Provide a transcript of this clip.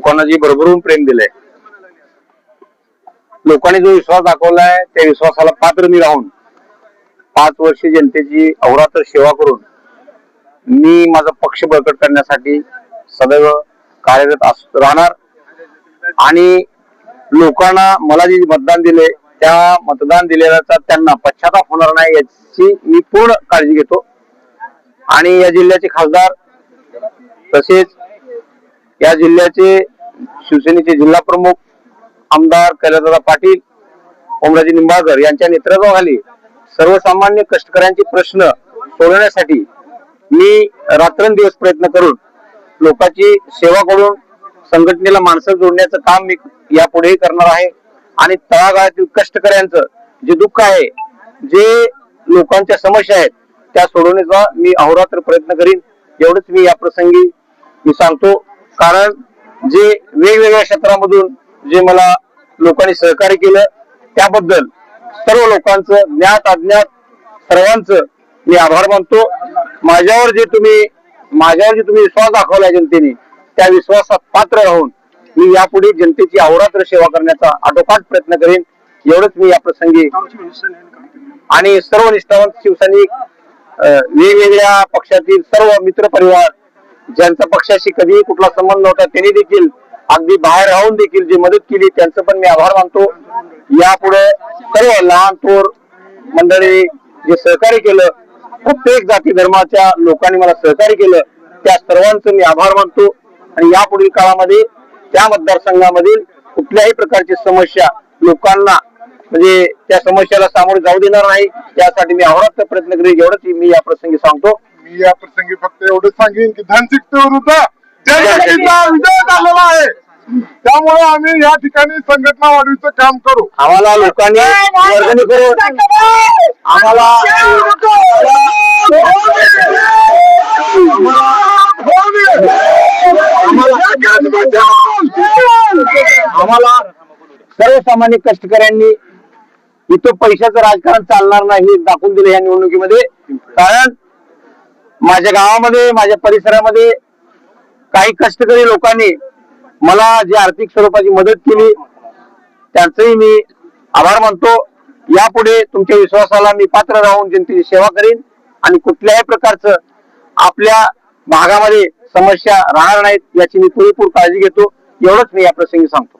लोकांना जी भरभरून प्रेम दिलंय. लोकांनी जो विश्वास दाखवलाय त्या विश्वासाला पात्र मी राहून पाच वर्ष जनतेची अहोरात्र सेवा करून मी माझा पक्ष बळकट करण्यासाठी सदैव कार्यरत राहणार. आणि लोकांना मला जे मतदान दिले त्या मतदान दिलेल्याचा त्यांना पश्चाताप होणार नाही याची मी पूर्ण काळजी घेतो. आणि या जिल्ह्याचे खासदार तसेच या जिल्ह्याचे शिवसेनेचे जिल्हा प्रमुख आमदार कैलासदादा पाटील ओमराजे निंबाळकर यांच्या नेतृत्वाखाली सर्वसामान्य कष्टकऱ्यांचे प्रश्न सोडवण्यासाठी मी रात्रंदिवस प्रयत्न करून लोकांची सेवा करून संघटनेला माणसं जोडण्याचं काम मी यापुढेही करणार आहे. आणि तळागाळातील कष्टकऱ्यांचं जे दुःख आहे जे लोकांच्या समस्या आहेत त्या सोडवण्याचा मी अहोरात्र प्रयत्न करीन. एवढंच मी या प्रसंगी मी सांगतो. कारण जे वेगवेगळ्या क्षेत्रामधून जे मला लोकांनी सहकार्य केलं त्याबद्दल सर्व लोकांचं ज्ञात अज्ञात सर्वांचं मी आभार मानतो. माझ्यावर जे तुम्ही माझ्यावर जे तुम्ही विश्वास दाखवला जनतेने त्या विश्वासात पात्र राहून मी यापुढे जनतेची अहोरात्र सेवा करण्याचा आटोकाट प्रयत्न करेन. एवढंच मी या प्रसंगी आणि सर्व निष्ठावंत शिवसैनिक वेगवेगळ्या पक्षातील सर्व मित्र परिवार ज्यांचा पक्षाशी कधीही कुठला संबंध नव्हता त्यांनी देखील अगदी बाहेर राहून देखील जी मदत केली त्यांचं पण मी आभार मानतो. यापुढे सर्व लहान थोर मंडळी जे सहकार्य केलं प्रत्येक जाती धर्माच्या लोकांनी मला सहकार्य केलं त्या सर्वांचं मी आभार मानतो. आणि यापुढील काळामध्ये त्या मतदारसंघामधील कुठल्याही प्रकारची समस्या लोकांना म्हणजे त्या समस्याला सामोरे जाऊ देणार नाही त्यासाठी मी अहोरात्र प्रयत्न करेल एवढंच मी या प्रसंगी सांगतो. मी या प्रसंगी फक्त एवढं सांगेन की धनसिकतेविरुद्ध जनशक्तीचा विजय झालेला आहे. त्यामुळे आम्ही या ठिकाणी संघटना वाढीचं काम करू. आम्हाला लोकांनी वर्गणी करून आम्हाला आम्हाला सर्वसामान्य कष्टकऱ्यांनी इथं पैशाचं राजकारण चालणार नाही दाखवून दिलं या निवडणुकीमध्ये. कारण माझ्या गावामध्ये माझ्या परिसरामध्ये काही कष्टकरी लोकांनी मला जी आर्थिक स्वरूपाची मदत केली त्यांचंही मी आभार मानतो. यापुढे तुमच्या विश्वासाला मी पात्र राहून जनतेची सेवा करीन आणि कुठल्याही प्रकारचं आपल्या भागामध्ये समस्या राहणार नाहीत याची मी पुरेपूर काळजी घेतो. एवढंच मी या प्रसंगी सांगतो.